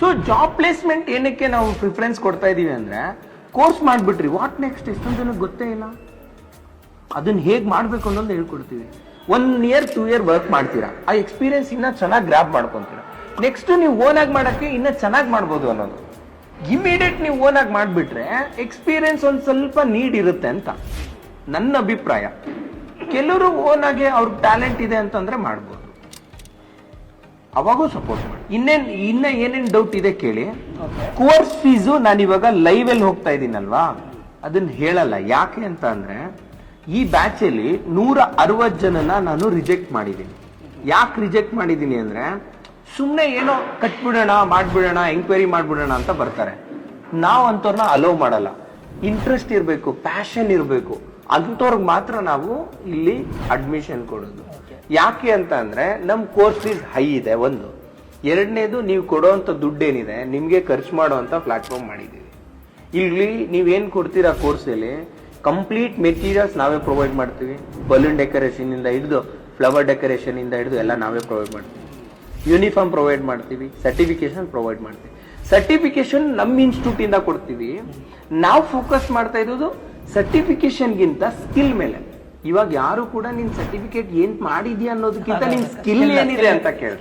So job placement ಏನಕ್ಕೆ ನಾವು preference ಕೊಡ್ತಾ ಇದ್ದೀವಿ ಅಂದರೆ ಕೋರ್ಸ್ ಮಾಡಿಬಿಟ್ರಿ. ವಾಟ್ ನೆಕ್ಸ್ಟ್ ಎಷ್ಟೊಂದು ಜನಕ್ಕೆ ಗೊತ್ತೇ ಇಲ್ಲ. ಅದನ್ನು ಹೇಗೆ ಮಾಡಬೇಕು ಅನ್ನೋದು ಹೇಳ್ಕೊಡ್ತೀವಿ. One year two year work ಮಾಡ್ತೀರಾ. ಆ ಎಕ್ಸ್ಪೀರಿಯೆನ್ಸ್ ಇನ್ನೂ ಚೆನ್ನಾಗಿ ಗ್ರಾಪ್ ಮಾಡ್ಕೊಂತೀರಾ. ನೆಕ್ಸ್ಟ್ ನೀವು ಓನ್ ಆಗಿ ಇನ್ನೂ ಚೆನ್ನಾಗಿ ಮಾಡ್ಬೋದು ಅನ್ನೋದು. ಇಮಿಡಿಯೇಟ್ ನೀವು ಓನ್ ಆಗಿ ಎಕ್ಸ್ಪೀರಿಯೆನ್ಸ್ ಒಂದು ಸ್ವಲ್ಪ ನೀಡ್ ಇರುತ್ತೆ ಅಂತ. ನನ್ನ ಅಭಿಪ್ರಾಯ. ಕೆಲವರು ಓನ್ ಆಗಿ ಅವ್ರ ಟ್ಯಾಲೆಂಟ್ ಇದೆ ಅಂತಂದ್ರೆ ಮಾಡ್ಬೋದು. ಅವಾಗೂ ಸಪೋರ್ಟ್ ಮಾಡಿ. ಇನ್ನೇನ್, ಇನ್ನ ಏನೇನ್ ಡೌಟ್ ಇದೆ ಕೇಳಿ. ಕೋರ್ಸ್ ಫೀಸು ನಾನು ಇವಾಗ ಲೈವ್ ಅಲ್ಲಿ ಹೋಗ್ತಾ ಇದ್ದೀನಲ್ವಾ? ಅದನ್ನ ಹೇಳಲ್ಲ. ಯಾಕೆ ಅಂತ ಅಂದ್ರೆ, ಈ ಬ್ಯಾಚ್ ಅಲ್ಲಿ ನೂರ ಅರವತ್ ಜನನ ನಾನು ರಿಜೆಕ್ಟ್ ಮಾಡಿದ್ದೀನಿ. ಯಾಕೆ ರಿಜೆಕ್ಟ್ ಮಾಡಿದ್ದೀನಿ ಅಂದ್ರೆ ಸುಮ್ಮನೆ ಏನೋ ಕಟ್ಬಿಡೋಣ, ಮಾಡ್ಬಿಡೋಣ ಎಂಕ್ವೈರಿ ಮಾಡ್ಬಿಡೋಣ ಅಂತ ಬರ್ತಾರೆ. ನಾವು ಅಂಥವ್ರನ್ನ ಅಲೋ ಮಾಡಲ್ಲ. ಇಂಟ್ರೆಸ್ಟ್ ಇರಬೇಕು ಪ್ಯಾಷನ್ ಇರಬೇಕು. ಅಂಥವ್ರಿಗೆ ಮಾತ್ರ ನಾವು ಇಲ್ಲಿ ಅಡ್ಮಿಷನ್ ಕೊಡೋದು. ಯಾಕೆ ಅಂತ ಅಂದರೆ ನಮ್ಮ ಕೋರ್ಸ್ ಫೀಸ್ ಹೈ ಇದೆ ಒಂದು. ಎರಡನೇದು ನೀವು ಕೊಡೋವಂಥ ದುಡ್ಡೇನಿದೆ, ನಿಮಗೆ ಖರ್ಚು ಮಾಡುವಂತ ಪ್ಲಾಟ್ಫಾರ್ಮ್ ಮಾಡಿದೀವಿ ಇಲ್ಲಿ ನೀವೇನು ಕೊಡ್ತೀರಾ ಕೋರ್ಸಲ್ಲಿ? ಕಂಪ್ಲೀಟ್ ಮೆಟೀರಿಯಲ್ಸ್ ನಾವೇ ಪ್ರೊವೈಡ್ ಮಾಡ್ತೀವಿ. ಬಲೂನ್ ಡೆಕೋರೇಷನಿಂದ ಹಿಡಿದು ಫ್ಲವರ್ ಡೆಕೋರೇಷನಿಂದ ಹಿಡಿದು ಎಲ್ಲ ನಾವೇ ಪ್ರೊವೈಡ್ ಮಾಡ್ತೀವಿ. ಯೂನಿಫಾರ್ಮ್ ಪ್ರೊವೈಡ್ ಮಾಡ್ತೀವಿ ಸರ್ಟಿಫಿಕೇಶನ್ ಪ್ರೊವೈಡ್ ಮಾಡ್ತೀವಿ. ಸರ್ಟಿಫಿಕೇಶನ್ ನಮ್ಮ ಇನ್ಸ್ಟಿಟ್ಯೂಟ್ ಇಂದ ಕೊಡ್ತೀವಿ. ನಾವು ಫೋಕಸ್ ಮಾಡ್ತಾ ಇರೋದು ಸರ್ಟಿಫಿಕೇಶನ್ಗಿಂತ ಸ್ಕಿಲ್ ಮೇಲೆ. ಇವಾಗ ಯಾರು ಕೂಡ ನಿನ್ ಸರ್ಟಿಫಿಕೇಟ್ ಏನ್ ಮಾಡಿದ್ಯಾ ಅನ್ನೋದಕ್ಕಿಂತ ನಿನ್ ಸ್ಕಿಲ್ ಏನಿದೆ ಅಂತ ಕೇಳಿ.